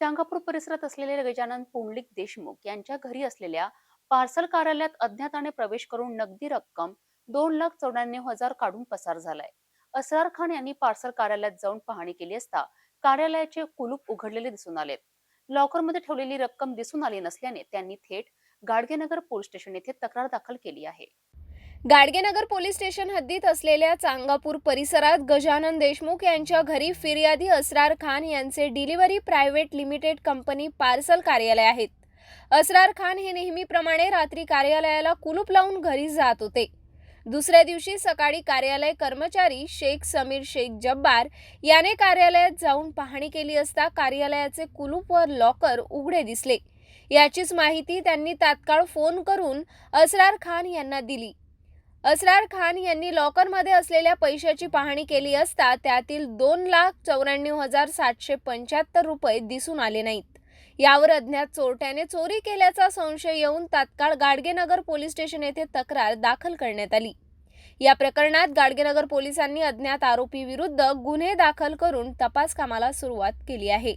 चांगापूर परिसरात असलेले गजानन पुंडलिक देशमुख यांच्या घरी असलेल्या पार्सल कार्यालयात अज्ञाताने प्रवेश करून नगदी रक्कम दोन लाख चौऱ्याण्णव हजार काढून पसार झालाय. असरार खान यांनी पार्सल कार्यालयात जाऊन पाहणी केली असता कार्यालयाचे कुलूप उघडलेले दिसून आलेत लॉकरमध्ये ठेवलेली रक्कम दिसून आली नसल्याने त्यांनी थेट गाडगेनगर पोलीस स्टेशन येथे तक्रार दाखल केली आहे. गाडगेनगर पोलीस स्टेशन हद्दीत असलेल्या चांगापूर परिसरात गजानन देशमुख यांच्या घरी फिर्यादी असरार खान यांचे delivery private limited company parcel कार्यालय आहेत. असरार खान हे नेहमीप्रमाणे रात्री कार्यालयाला कुलूप लावून घरी जात होते. दुसऱ्या दिवशी सकाळी कार्यालय कर्मचारी शेख समीर शेख जब्बार याने कार्यालयात जाऊन पाहणी केली असता कार्यालयाचे कुलूप व लॉकर उघडे दिसले. याचीच माहिती त्यांनी तात्काळ फोन करून असरार खान यांना दिली. असरार खान यांनी लॉकरमध्ये असलेल्या पैशाची पाहणी केली असता त्यातील दोन लाख चौऱ्याण्णव हजार सातशे पंच्याहत्तर रुपये दिसून आले नाहीत. यावर अज्ञात चोरट्याने चोरी केल्याचा संशय येऊन तात्काळ गाडगेनगर पोलीस स्टेशन येथे तक्रार दाखल करण्यात आली. या प्रकरणात गाडगेनगर पोलिसांनी अज्ञात आरोपी विरुद्ध गुन्हे दाखल करून तपास कामाला सुरुवात केली आहे.